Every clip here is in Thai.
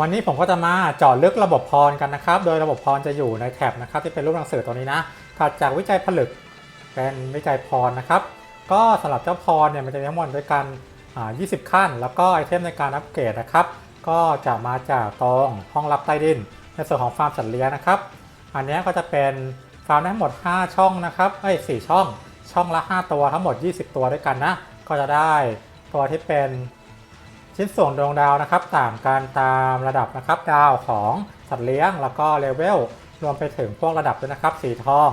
วันนี้ผมก็จะมาเจาะลึกระบบพรกันนะครับ โดยระบบพรจะอยู่ในแท็บนะครับ ที่เป็นรูปหนังสือตัวนี้นะถัดจากวิจัยผลึกเป็นวิจัยพรนะครับ ก็สำหรับเจ้าพรเนี่ยมันจะมีทั้งหมดด้วยกันอ่า20 ขั้น แล้วก็ไอเทมในการอัปเกรดนะครับ ก็จะมาจากตรงห้องลับใต้ดิน ในส่วนของฟาร์มสัตว์เลี้ยงนะครับ อันนี้ก็จะเป็นฟาร์มทั้งหมด 5 ช่องนะครับ เอ้ย 4 ช่อง ช่องละ 5 ตัวทั้งหมด 20 ตัวด้วยกันนะ ก็จะได้ตัวที่เป็น ชิ้นส่วนดวงดาวนะครับต่างกันตามระดับนะครับดาวของสัตว์เลี้ยง แล้วก็เลเวลรวมไปถึงพวกระดับด้วยนะครับ สีทอง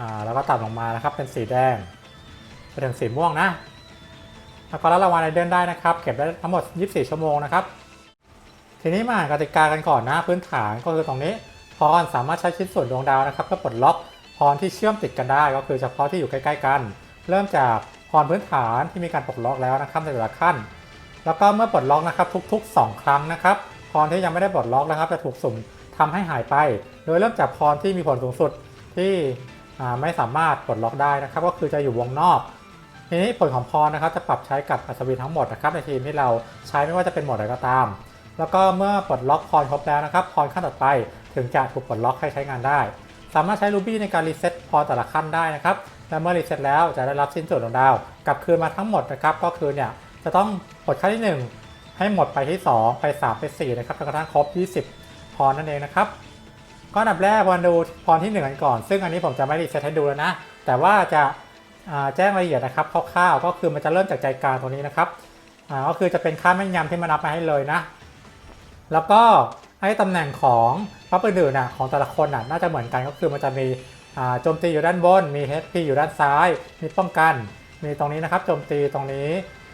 อ่าแล้วก็ตัดลงมานะครับเป็นสีแดงไปถึงสีม่วงนะ แล้วก็รับรางวัลไรเดินได้นะครับ เก็บได้ทั้งหมด 24 ชั่วโมงนะครับ ทีนี้มาอ่านกติกากันก่อนนะพื้นฐานก็คือตรงนี้พรสามารถใช้ชิ้นส่วนดวงดาวนะครับเพื่อปลดล็อกพรที่เชื่อมติดกันได้ก็คือเฉพาะที่อยู่ใกล้ ๆ กัน เริ่มจากพรพื้นฐานที่มีการปลดล็อกแล้วนะครับในแต่ละขั้น แล้วก็เมื่อปลดล็อกนะครับทุก ๆ 2 ครั้งนะครับพรที่ยังไม่ได้ปลดล็อกนะครับจะถูกสุ่มทำให้หายไป โดยเริ่มจากพรที่มีผลสูงสุดที่ไม่สามารถปลดล็อกได้นะครับ ก็คือจะอยู่วงนอก ทีนี้ผลของพรนะครับจะปรับใช้กับอัศวินทั้งหมดนะครับในทีมที่เราใช้ไม่ว่าจะเป็นหมดใดก็ตาม แล้วก็เมื่อปลดล็อกพรครบแล้วนะครับพรขั้นต่อไปถึงจะถูกปลดล็อกให้ใช้งานได้ สามารถใช้รูบี้ในการรีเซ็ตพรแต่ละขั้นได้นะครับและเมื่อรีเซ็ตแล้วจะได้รับชิ้นส่วนดวงดาวกลับคืนมาทั้งหมดนะครับก็คือเนี่ย จะต้องปลดขั้นที่ 1 ให้หมดไปที่ 2 ไป 3 ไป 4 นะครับจนกระทั่งครบ 20 พรนั่นเองนะครับก็อันดับแรกวันดูพรที่ 1 กันก่อน ซึ่งอันนี้ผมจะไม่รีเซ็ตให้ดูแล้วนะ แต่ว่าจะาแจ้งรายละเอียดนะครับคร่าวๆก็คือมันจะเริ่มจากใจกลางตรงนี้นะครับก็คือจะเป็นค่าแม่นยำที่มานับมาให้เลยนะ แล้วก็ให้ตำแหน่งของปั๊บอื่นๆน่ะของแต่ละคนน่ะน่าจะเหมือนกันก็คือมันจะมีโจมตีอยู่ด้านบน มี HP อยู่ด้านซ้าย มีป้องกัน มีตรงนี้นะครับโจมตีตรงนี้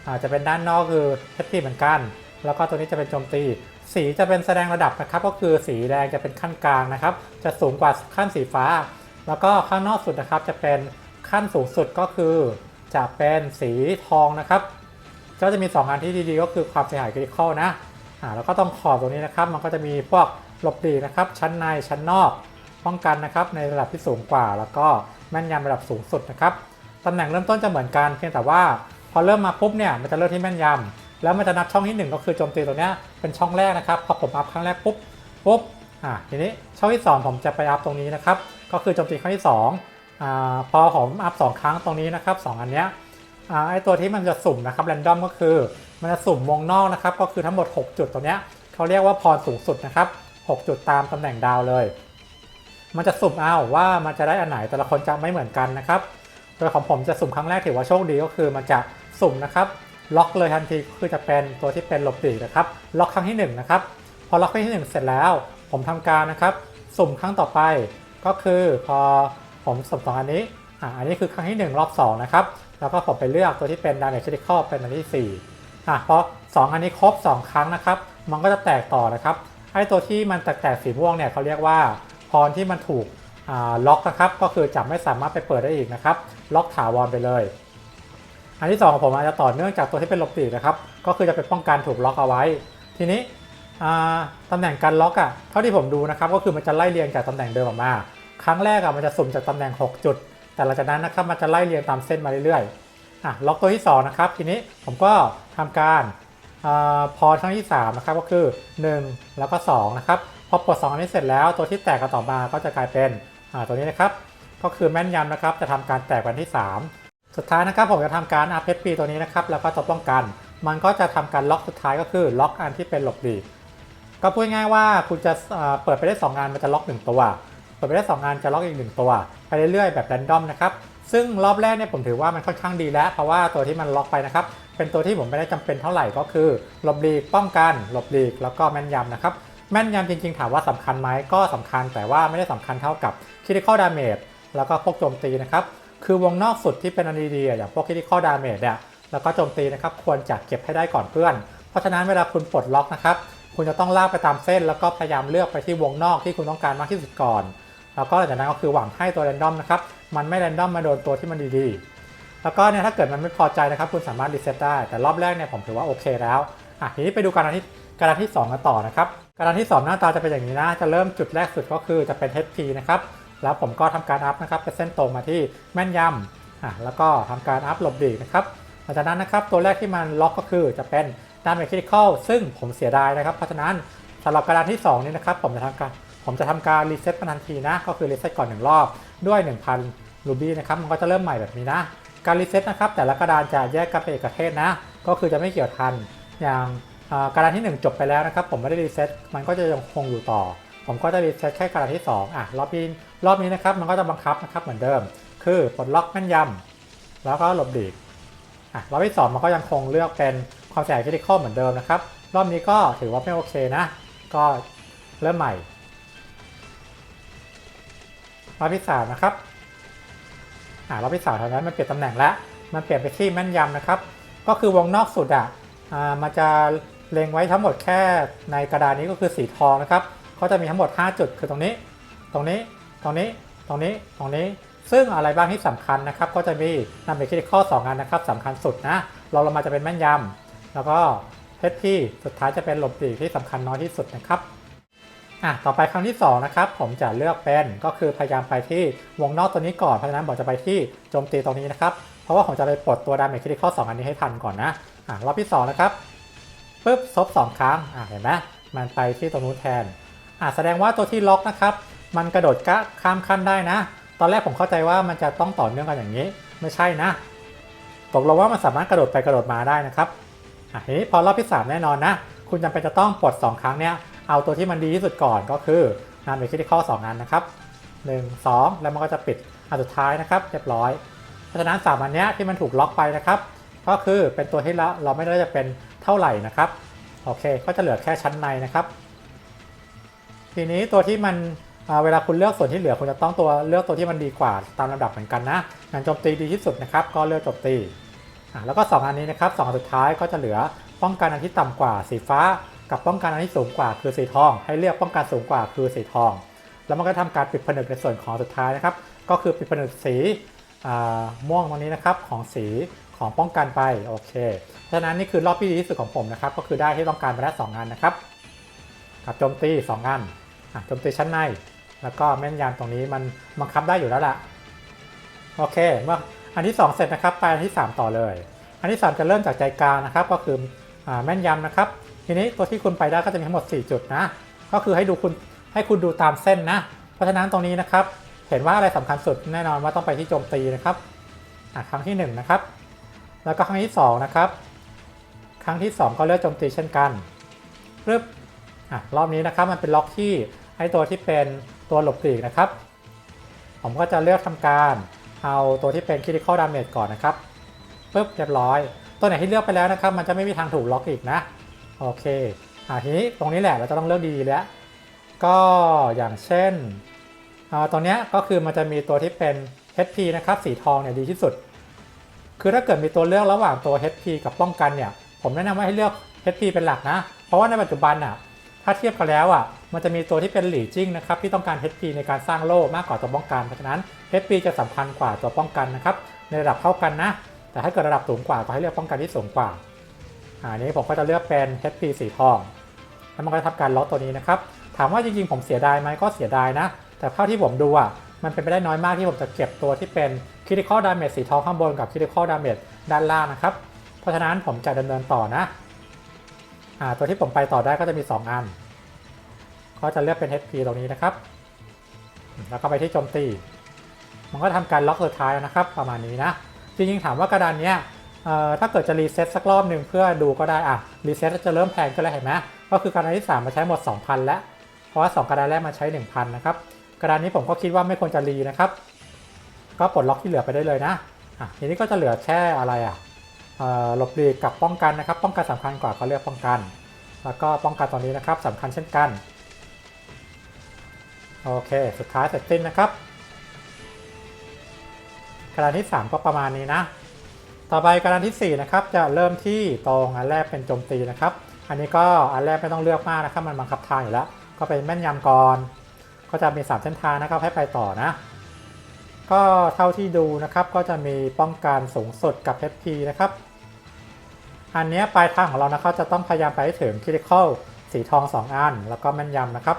อาจจะเป็นด้านนอกคือ HP เหมือนกัน แล้วก็ตัวนี้จะเป็นโจมตี สีจะเป็นแสดงระดับนะครับ ก็คือสีแดงจะเป็นขั้นกลางนะครับ จะสูงกว่าขั้นสีฟ้า แล้วก็ข้างนอกสุดนะครับจะเป็นขั้นสูงสุดก็คือจะเป็นสีทองนะครับก็จะมี 2 อันที่ดีๆ ก็คือความเสียหายคริติคอลนะอ่าแล้วก็ต้องขอบตรงนี้นะครับ มันก็จะมีพวกหลบดีนะครับ ชั้นในชั้นนอก ป้องกันนะครับในระดับที่สูงกว่า แล้วก็แม่นยำระดับสูงสุดนะครับตำแหน่งเริ่มต้นจะเหมือนกันเพียงแต่ว่า พอเริ่มมาปุ๊บเนี่ยมันจะเริ่มที่แม่นยำแล้วมันจะนับช่องที่หนึ่งก็คือโจมตีตัวเนี้ยเป็นช่องแรกนะครับพอผมอัพครั้งแรกปุ๊บปุ๊บอ่าทีนี้ช่องที่สองผมจะไปอัพตรงนี้นะครับก็คือโจมตีครั้งที่สองอ่าพอผมอัพสองครั้งตรงนี้นะครับสองอันเนี้ยอ่าไอตัวที่มันจะสุ่มนะครับแรนดอมก็คือ มันจะสุ่มวงนอกนะครับก็คือทั้งหมด 6 จุดตรงเนี้ยเขาเรียกว่าพรสูงสุดนะครับ6จุดตามตำแหน่งดาวเลย มันจะสุ่มเอาว่ามันจะได้อันไหนแต่ละคนจะไม่เหมือนกันนะครับ โดยของผมจะสุ่มครั้งแรกถือว่าโชคดีก็คือมันจะสุ่มนะครับล็อกเลยทันทีคือจะเป็นตัวที่เป็นหลบหลีกนะครับล็อกครั้งที่1นะครับพอล็อกครั้งที่ 1 เสร็จแล้ว ผมทำการนะครับสุ่มครั้งต่อไป ก็คือพอผมสุ่มสองอันนี้อ่าอันนี้คือครั้งที่ 1 รอบ 2 นะครับ แล้วก็ผมไปเลือกตัวที่เป็น damage critical เป็นอันที่4อะพอ2อันนี้ครบ 2 ครั้งนะครับ มันก็จะแตกต่อนะครับไอ้ตัวที่มันแตกๆสีม่วงเนี่ยเขาเรียกว่าพรที่มันถูก ล็อกนะครับก็คือจะไม่สามารถไปเปิดได้อีกนะครับ ล็อกถาวรไปเลย อันที่สองของผมอาจจะต่อเนื่องจากตัวที่เป็นลบหลีนะครับ ก็คือจะเป็นป้องกันถูกล็อกเอาไว้ ทีนี้ตำแหน่งการล็อกอะ่ะเท่าที่ผมดูนะครับ ก็คือมันจะไล่เรียงจากตำแหน่งเดิมออกมา ครั้งแรกอะ่ะมันจะสุ่มจากตำแหน่ง 6 จุด แต่หลังจากนั้นนะครับมันจะไล่เรียงตามเส้นมาเรื่อยๆอะล็อกตัวที่สองนะครับทีนี้ผมก็ทำการอพอครั้งที่สามนะครับก็คือ 1 แล้วก็2นะครับพอปลด2อันนี้เสร็จแล้วตัวที่แตกกันต่อมาก็จะกลายเป็น ตัวนี้นะครับก็คือแม่นยำนะครับจะทำการแตกวันที่ 3 สุดท้ายนะครับผมจะทำการอัพเพชรปีตัวนี้นะครับแล้วก็ตัวป้องกัน มันก็จะทำการล็อกสุดท้ายก็คือล็อกอันที่เป็นหลบหลีกก็พูดง่ายๆว่าคุณจะเปิดไปได้ 2 งานมันจะล็อก 1 ตัว เปิดไปได้ 2 งานจะล็อกอีก 1 ตัวไปเรื่อยๆแบบแรนดอมนะครับซึ่งรอบแรกเนี่ยผมถือว่ามันค่อนข้างดีแล้ว เพราะว่าตัวที่มันล็อกไปนะครับเป็นตัวที่ผมไม่ได้จำเป็นเท่าไหร่ก็คือหลบหลีกป้องกันหลบหลีกแล้วก็แม่นยำนะครับ แม่นยำจริงๆ ถามว่าสำคัญไหมก็สำคัญแต่ว่าไม่ได้สำคัญเท่ากับ critical damage แล้วก็พวกโจมตีนะครับ คือวงนอกสุดที่เป็นอันดีๆอย่างพวก critical damage เนี่ยแล้วก็โจมตีนะครับควรจะเก็บให้ได้ก่อนเพื่อน เพราะฉะนั้นเวลาคุณปลดล็อกนะครับคุณจะต้องลากไปตามเส้น แล้วก็พยายามเลือกไปที่วงนอกที่คุณต้องการมากที่สุดก่อน แล้วก็หลังจากนั้นก็คือหวังให้ตัว r รนดอมนะครับมันไม่ r รนดอมมาโดนตัวที่มันดีๆ แล้วก็เนี่ยถ้าเกิดมันไม่พอใจนะครับ คุณสามารถรีเซ็ตได้แต่รอบแรกเนี่ยผมถือว่าโอเคแล้วอะทีนี้ไปดูการที่การที่2กันต่อนะครับ การที่ 2 หน้าตาจะเป็นอย่างนี้นะ จะเริ่มจุดแรกสุดก็คือจะเป็น HP นะครับ แล้วผมก็ทำการอัพนะครับเป็นเส้นตรงมาที่แม่นยำอะแล้วก็ทำการอัพหลบดีนะครับหลังจากนั้นนะครับตัวแรกที่มันล็อกก็คือจะเป็น damage critical ซึ่งผมเสียดายนะครับ เพราะฉะนั้นสำหรับกระดานที่ 2 นี้นะครับผมจะทำการผมจะทำการรีเซ็ตมันทันทีนะ ก็คือรีเซ็ตก่อน 1 รอบด้วย 1,000รูบี้นะครับมันก็จะเริ่มใหม่แบบนี้นะการรีเซ็ตนะครับแต่ละกระดานจะแยกกันเป็นเอกเทศนะ ก็คือจะไม่เกี่ยวทันอย่าง อ่าระดานที่ 1 จบไปแล้วนะครับ ผมไม่ได้รีเซ็ตมันก็จะยังคงอยู่ต่อ ผมก็จะรีเซ็ตแค่การะดานที่ 2 อะ รอบนี้รอบนี้นะครับ มันก็จะบังคับนะครับเหมือนเดิม คือปลดล็อกแม่นยำแล้วก็หลบดีกอะ รอบที่ 2 มันก็ยังคงเลือกเป็นความเสียหายคริติคอลเหมือนเดิมนะครับ รอบนี้ก็ถือว่าไม่โอเคนะ ก็เริ่มใหม่ รอบที่สามนะครับ อ่ารอบที่สามเท่านั้นมันเปลี่ยนตำแหน่งแล้ว มันเปลี่ยนไปที่แม่นยำนะครับ ก็คือวงนอกสุดอะ อ่า มันจะ เล็งไว้ทั้งหมดแค่ในกระดานนี้ก็คือสีทองนะครับเขาจะมีทั้งหมด 5 จุดคือตรงนี้ ตรงนี้ ตรงนี้ ตรงนี้ ตรงนี้ ซึ่งอะไรบ้างที่สำคัญนะครับ ก็จะมีนำไปคิดข้อ2อันนะครับสำคัญสุดนะเราลงมาจะเป็นแม่นยำแล้วก็เพชรที่สุดท้ายจะเป็นหลบหลีกที่สำคัญน้อยที่สุดนะครับอะต่อไปครั้งที่2นะครับผมจะเลือกเป็นก็คือพยายามไปที่วงนอกตัวนี้ก่อนเพราะฉะนั้นบอกจะไปที่โจมตีตรงนี้นะครับเพราะว่าผมจะไปปลดตัวดาเมจคริติคอล2อันนี้ให้ทันก่อนนะอะรอบที่2นะครับ ปึ๊บซบ2ครั้งอะเห็นไหมมันไปที่ตรงนู้นแทนอะแสดงว่าตัวที่ล็อกนะครับ มันกระโดดกะข้ามขั้นได้นะ ตอนแรกผมเข้าใจว่ามันจะต้องต่อเนื่องกันอย่างนี้ ไม่ใช่นะ ตกลงว่ามันสามารถกระโดดไปกระโดดมาได้นะครับอะทีนี้พอรอบที่ 3 แน่นอนนะ คุณจำเป็นจะต้องปลด 2 ครั้งเนี้ยเอาตัวที่มันดีที่สุดก่อนก็คือนำไปคิดข้อ2อันนะครับ 1 2 แล้วมันก็จะปิดอันสุดท้ายนะครับเรียบร้อยเพราะฉะนั้น3อันเนี้ยที่มันถูกล็อกไปนะครับ ก็คือเป็นตัวที่เราเราไม่ได้จะเป็น เท่าไหร่นะครับโอเคก็จะเหลือแค่ชั้นในนะครับ ทีนี้ตัวที่มันเวลาคุณเลือกส่วนที่เหลือคุณจะต้องตัวเลือกตัวที่มันดีกว่าตามลำดับเหมือนกันนะงานโจมตีดีที่สุดนะครับ ก็เลือกโจมตีอะแล้วก็ 2 อันนี้นะครับสองอันสุดท้ายก็จะเหลือป้องกันอันที่ต่ำกว่าสีฟ้า กับป้องกันอันที่สูงกว่าคือสีทอง ให้เลือกป้องกันสูงกว่าคือสีทอง แล้วมันก็ทำการปิดผนึกในส่วนของสุดท้ายนะครับ ก็คือปิดผนึกสีม่วงตรงนี้นะครับของสี ของป้องกันไปโอเคเพราะฉะนั้นนี่คือรอบที่ดีที่สุดของผมนะครับ ก็คือได้ที่ต้องการไปแล้วสองอันนะครับ กับโจมตี2อันอะโจมตีชั้นใน แล้วก็แม่นยำตรงนี้มันบังคับได้อยู่แล้วล่ะโอเคเมื่ออันที่ 2 เสร็จนะครับไปอันที่ 3 ต่อเลย อันที่ 3 จะเริ่มจากใจกลางนะครับ ก็คืออ่าแม่นยำนะครับ ทีนี้ตัวที่คุณไปได้ก็จะมีทั้งหมด 4 จุดนะ ก็คือให้ดูคุณให้คุณดูตามเส้นนะ เพราะฉะนั้นตรงนี้นะครับ เห็นว่าอะไรสำคัญสุดแน่นอนว่าต้องไปที่โจมตีนะครับอะครั้งที่1นะครับ แล้วก็ครั้งที่ 2 นะครับ ครั้งที่ 2 ก็เลือกโจมตีเช่นกันปึ๊บอะรอบนี้นะครับมันเป็นล็อกที่ให้ตัวที่เป็นตัวหลบหลีกนะครับ ผมก็จะเลือกทำการเอาตัวที่เป็น critical damage ก่อนนะครับปึ๊บเรียบร้อย ตัวไหนที่เลือกไปแล้วนะครับ มันจะไม่มีทางถูกล็อกอีกนะโอเคอะทีนี้ตรงนี้แหละเราจะต้องเลือกดีๆแล้ว ก็อย่างเช่นอ่าตรงนี้ก็คือมันจะมีตัวที่เป็น HP นะครับสีทองเนี่ยดีที่สุด คือถ้าเกิดมีตัวเลือกระหว่างตัว HP กับป้องกันเนี่ย ผมแนะนำว่าให้เลือก HP เป็นหลักนะ เพราะว่าในปัจจุบันอะ ถ้าเทียบกันแล้วอะ มันจะมีตัวที่เป็นหลีจิ้งนะครับที่ต้องการ HP ในการสร้างโล่มากกว่าตัวป้องกัน เพราะฉะนั้น HP จะสำคัญกว่าตัวป้องกันนะครับ ในระดับเท่ากันนะ แต่ถ้าเกิดระดับสูงกว่าก็ให้เลือกป้องกันที่สูงกว่าอ่าอันนี้ผมก็จะเลือกเป็น HP สีทอง แล้วมันก็จะทำการล็อกตัวนี้นะครับ ถามว่าจริงๆผมเสียดายไหมก็เสียดายนะ แต่เท่าที่ผมดูอะ มันเป็นไปได้น้อยมากที่ผมจะเก็บตัวที่เป็น critical damage สีทองข้างบนกับ critical damage ด้านล่างนะครับ เพราะฉะนั้นผมจะดำเนินต่อนะอ่าตัวที่ผมไปต่อได้ก็จะมี 2 อัน ก็จะเลือกเป็น HP ตรงนี้นะครับ แล้วก็ไปที่โจมตี มันก็ทำการล็อกสุดท้ายนะครับ ประมาณนี้นะ จริงๆถามว่ากระดานเนี้ยถ้าเกิดจะรีเซ็ตสักรอบหนึ่งเพื่อดูก็ได้อะรีเซ็ตจะเริ่มแพงก็แล้วเห็นไหมก็คือกระดานที่ 3 มาใช้หมด 2,000 แล้ว เพราะว่า 2 กระดานแรกมาใช้ 1,000 นะครับ กระดานนี้ผมก็คิดว่าไม่ควรจะรีนะครับ ก็ปลดล็อกที่เหลือไปได้เลยนะอะทีนี้ก็จะเหลือแค่อะไรอะเอ่อหลบหลีกกับป้องกันนะครับ ป้องกันสำคัญกว่าก็เลือกป้องกัน แล้วก็ป้องกันตอนนี้นะครับสำคัญเช่นกัน โอเค สุดท้ายเสร็จสิ้นนะครับกระดานที่ 3 ก็ประมาณนี้นะ ต่อไปกระดานที่ 4 นะครับ จะเริ่มที่ตรงอันแรกเป็นโจมตีนะครับ อันนี้ก็อันแรกไม่ต้องเลือกมากนะครับ มันบังคับทางอยู่แล้ว ก็เป็นแม่นยำก่อน ก็จะมี 3 เส้นทางนะครับให้ไปต่อนะ ก็เท่าที่ดูนะครับก็จะมีป้องกันสูงสุดกับ HP นะครับ อันนี้ปลายทางของเรานะครับจะต้องพยายามไปให้ถึง critical สีทอง 2 อัน แล้วก็แม่นยำนะครับ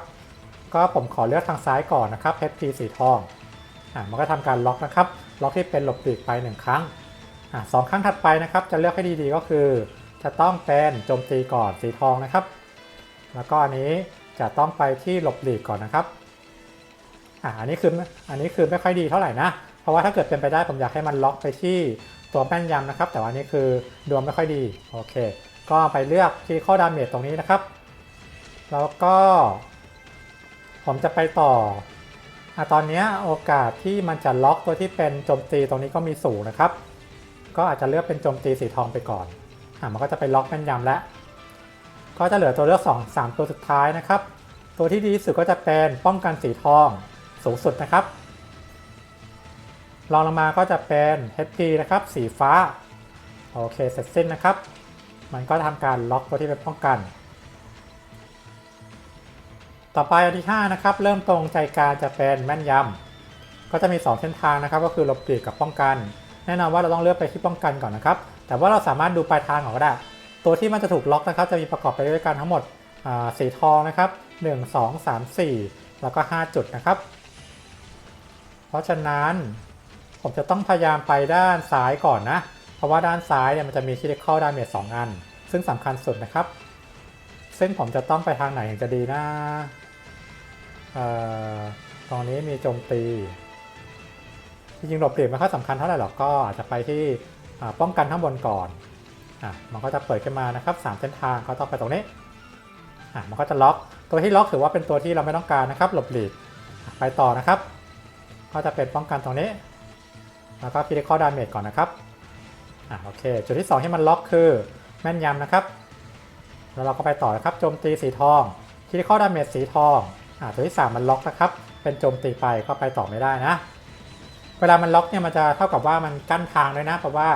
ก็ผมขอเลือกทางซ้ายก่อนนะครับ HP สีทองอะมันก็ทำการล็อกนะครับ ล็อกที่เป็นหลบหลีกไป 1 ครั้งอะสองครั้งถัดไปนะครับ จะเลือกให้ดีๆก็คือ จะต้องเป็นโจมตีก่อนสีทองนะครับ แล้วก็อันนี้จะต้องไปที่หลบหลีกก่อนนะครับ อ่าอันนี้คืออันนี้คือไม่ค่อยดีเท่าไหร่นะ เพราะว่าถ้าเกิดเป็นไปได้ผมอยากให้มันล็อกไปที่ตัวแม่นยำนะครับ แต่ว่านี้คือดวงไม่ค่อยดีโอเค ก็ไปเลือกที่ข้อดาเมจตรงนี้นะครับ แล้วก็ ผมจะไปต่ออะตอนนี้โอกาสที่มันจะล็อกตัวที่เป็นโจมตีตรงนี้ก็มีสูงนะครับ ก็อาจจะเลือกเป็นโจมตีสีทองไปก่อนอะมันก็จะไปล็อกแม่นยำแล้วก็จะเหลือตัวเลือก 2 3 ตัวสุดท้ายนะครับ ตัวที่ดีที่สุดก็จะเป็นป้องกันสีทอง สูงสุดนะครับรองลงมาก็จะเป็น HP นะครับ สีฟ้า โอเค เสร็จสิ้นนะครับ มันก็ทำการล็อกตัวที่เป็นป้องกัน ต่อไปอันที่ 5 นะครับ เริ่มตรงใจกางจะเป็นแม่นยำ ก็จะมี 2 เส้นทางนะครับ ก็คือลบหลีกกับป้องกัน แน่นอนว่าเราต้องเลือกไปที่ป้องกันก่อนนะครับ แต่ว่าเราสามารถดูปลายทางก่อนก็ได้ ตัวที่มันจะถูกล็อกนะครับ จะมีประกอบไปด้วยกันทั้งหมดสีทองนะครับ 1 2 3 4 แล้วก็ 5 จุดนะครับ เพราะฉะนั้นผมจะต้องพยายามไปด้านซ้ายก่อนนะ เพราะว่าด้านซ้ายเนี่ยมันจะมี critical damage 2อัน ซึ่งสำคัญสุดนะครับ ซึ่งผมจะต้องไปทางไหนถึงจะดีนะเอ่อตรงนี้มีโจมตีจริงๆหลบหลีกไม่ค่อยสำคัญเท่าไหร่หรอกก็อาจจะไปที่ป้องกันข้างบนก่อนอะมันก็จะเปิดขึ้นมานะครับสามเส้นทางก็ต้องไปตรงนี้อะมันก็จะล็อก ตัวที่ล็อกถือว่าเป็นตัวที่เราไม่ต้องการนะครับ หลบหลีกไปต่อนะครับ ก็จะเป็นป้องกันตรงนี้ แล้วก็คิดข้อดาเมจก่อนนะครับอะโอเค จุดที่2ที่มันล็อกคือแม่นยำนะครับ แล้วเราก็ไปต่อนะครับโจมตีสีทองคิดข้อดาเมจสีทองอะตัวที่ 3 มันล็อกนะครับ เป็นโจมตีไปก็ไปต่อไม่ได้นะ เวลามันล็อกเนี่ยมันจะเท่ากับว่ามันกั้นทางด้วยนะ เพราะว่า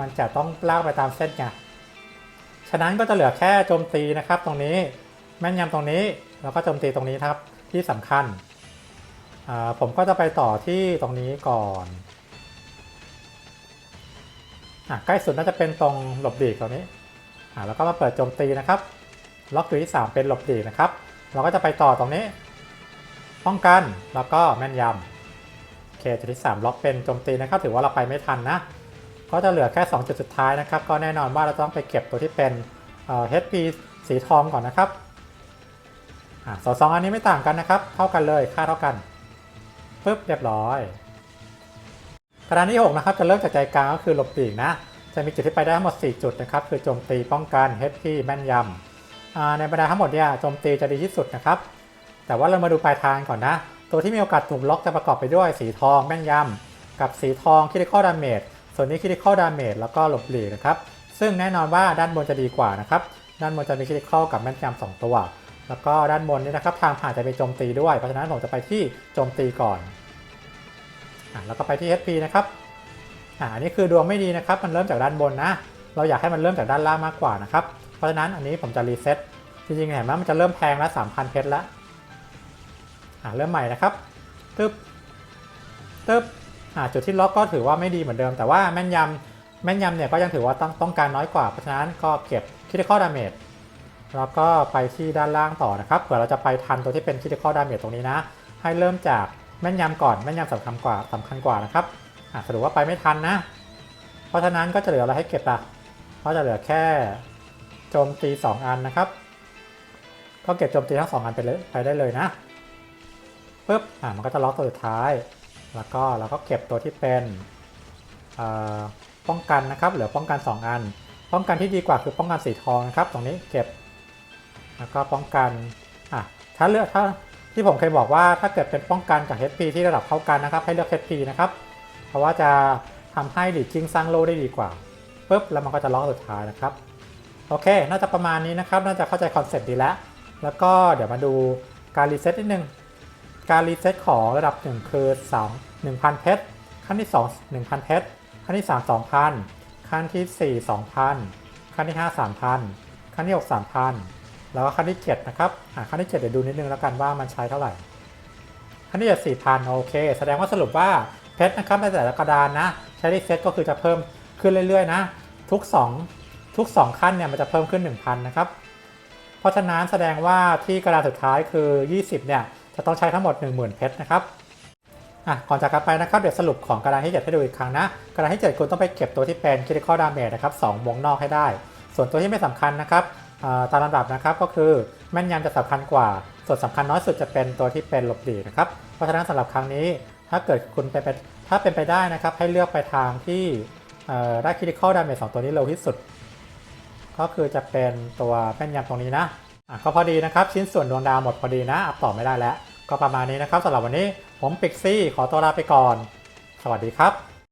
มันจะต้องลากไปตามเส้นไงฉะนั้นก็จะเหลือแค่โจมตีนะครับ ตรงนี้แม่นยำตรงนี้แล้วก็โจมตีตรงนี้ครับที่สำคัญ ผมก็จะไปต่อที่ตรงนี้ก่อนอใกล้สุดน่าจะเป็นตรงหลบดีกตรงนี้แล้วก็มาเปิดโจมตีนะครับล็อกอยู่ที่3เป็นหลบดีกนะครับ เราก็จะไปต่อตรงนี้ ป้องกันแล้วก็แม่นยำโอเคจุดที่3ล็อกเป็นโจมตีนะครับ ถือว่าเราไปไม่ทันนะก็จะเหลือแค่2จุดสุดท้ายนะครับ ก็แน่นอนว่าเราต้องไปเก็บตัวที่เป็นเอ่อ HP สีทองก่อนนะครับสองสองอันนี้ไม่ต่างกันนะครับ เท่ากันเลยค่าเท่ากัน ปึ๊บเรียบร้อยกระดานที่6นะครับจะเริ่มจากใจกลางก็คือหลบปีกนะ จะมีจุดที่ไปได้ทั้งหมด 4 จุดนะครับ คือโจมตีป้องกัน HP แม่นยำในบรรดาทั้งหมดเนี่ยโจมตีจะดีที่สุดนะครับ แต่ว่าเรามาดูปลายทางก่อนนะ ตัวที่มีโอกาสถูกล็อกจะประกอบไปด้วยสีทองแม่นยำกับสีทองคิดข้อดาเมจส่วนนี้คิดข้อดาเมจแล้วก็หลบหลีกนะครับซึ่งแน่นอนว่าด้านบนจะดีกว่านะครับด้านบนจะมีคิดข้อกับแม่นยำสองตัว แล้วก็ด้านบนนี่นะครับทางผ่านจะมีโจมตีด้วย เพราะฉะนั้นผมจะไปที่โจมตีก่อนอะแล้วก็ไปที่ HP นะครับอ่าอันนี้คือดวงไม่ดีนะครับ มันเริ่มจากด้านบนนะ เราอยากให้มันเริ่มจากด้านล่างมากกว่านะครับ เพราะฉะนั้นอันนี้ผมจะรีเซ็ตจริงๆเห็นไหมมันจะเริ่มแพงแล้ว3,000เพชรแล้วอ่าเริ่มใหม่นะครับตึ๊บตึ๊บอ่าจุดที่ล็อกก็ถือว่าไม่ดีเหมือนเดิม แต่ว่าแม่นยำแม่นยำเนี่ยก็ยังถือว่าต้องต้องการน้อยกว่า เพราะฉะนั้นก็เก็บคิดข้อดาเมจ แล้วก็ไปที่ด้านล่างต่อนะครับเผื่อเราจะไปทันตัวที่เป็นคิดข้อดาเมจตรงนี้นะ ให้เริ่มจากแม่นยำก่อนแม่นยำสำคัญกว่าสำคัญกว่านะครับอ่าสรุปว่าไปไม่ทันนะ เพราะฉะนั้นก็จะเหลืออะไรให้เก็บละก็จะเหลือแค่โจมตี 2 อันนะครับ ก็เก็บโจมตีทั้งสองอันไปเลยไปได้เลยนะปุ๊บอ่ามันก็จะล็อกตัวสุดท้าย แล้วก็เราก็เก็บตัวที่เป็นป้องกันนะครับ เหลือป้องกัน 2 อัน ป้องกันที่ดีกว่าคือป้องกันสีทองนะครับ ตรงนี้เก็บ แล้วก็ป้องกันอะถ้าเลือกถ้าที่ผมเคยบอกว่าถ้าเกิดเป็นป้องกันกับ HP ที่ระดับเท่ากันนะครับ ให้เลือก HP นะครับ เพราะว่าจะทำให้ดีจิงสร้างโลได้ดีกว่าปุ๊บแล้วมันก็จะล็อกสุดท้ายนะครับโอเค น่าจะประมาณนี้นะครับ น่าจะเข้าใจคอนเซ็ปต์ดีแล้ว แล้วก็เดี๋ยวมาดูการรีเซ็ตนิดนึง การรีเซ็ตของระดับ 1 คือ 2 1,000 เพชร ขั้นที่ 2 1,000 เพชร ขั้นที่ 3 2,000 ขั้นที่ 4 2,000 ขั้นที่ 5 3,000 ขั้นที่ 6 3,000 แล้วก็ขั้นที่7นะครับอ่าขั้นที่7เดี๋ยวดูนิดนึงแล้วกันว่ามันใช้เท่าไหร่ขั้นที่7 4,000โอเค แสดงว่าสรุปว่าเพชรนะครับในแต่ละกระดานนะใช้รีเซตก็คือจะเพิ่มขึ้นเรื่อยๆนะทุก 2 ทุก 2 ขั้นเนี่ยมันจะเพิ่มขึ้น 1,000นะครับเพราะฉะนั้นแสดงว่าที่กระดาษสุดท้ายคือ 20เนี่ยจะต้องใช้ทั้งหมด 10,000 เพชรนะครับอะก่อนจากกันไปนะครับเดี๋ยวสรุปของกระดานที่7ให้ดูอีกครั้งนะกระดานที่7คุณต้องไปเก็บตัวที่เป็น critical damage นะครับ2วงนอกให้ได้ ส่วนตัวที่ไม่สำคัญนะครับ ตามลำดับนะครับก็คือแม่นยำจะสำคัญกว่า ส่วนสำคัญน้อยสุดจะเป็นตัวที่เป็นหลบหลีกนะครับ เพราะฉะนั้นสำหรับครั้งนี้ถ้าเกิดคุณเป็นไปถ้าเป็นไปได้นะครับ ให้เลือกไปทางที่ได้ critical damage สองตัวนี้เร็วที่สุด ก็คือจะเป็นตัวแม่นยำตรงนี้นะะก็พอดีนะครับ ชิ้นส่วนดวงดาวหมดพอดีนะอัพต่อไม่ได้แล้ว ก็ประมาณนี้นะครับสำหรับวันนี้ผมปิกซี่ขอตัวลาไปก่อน สวัสดีครับ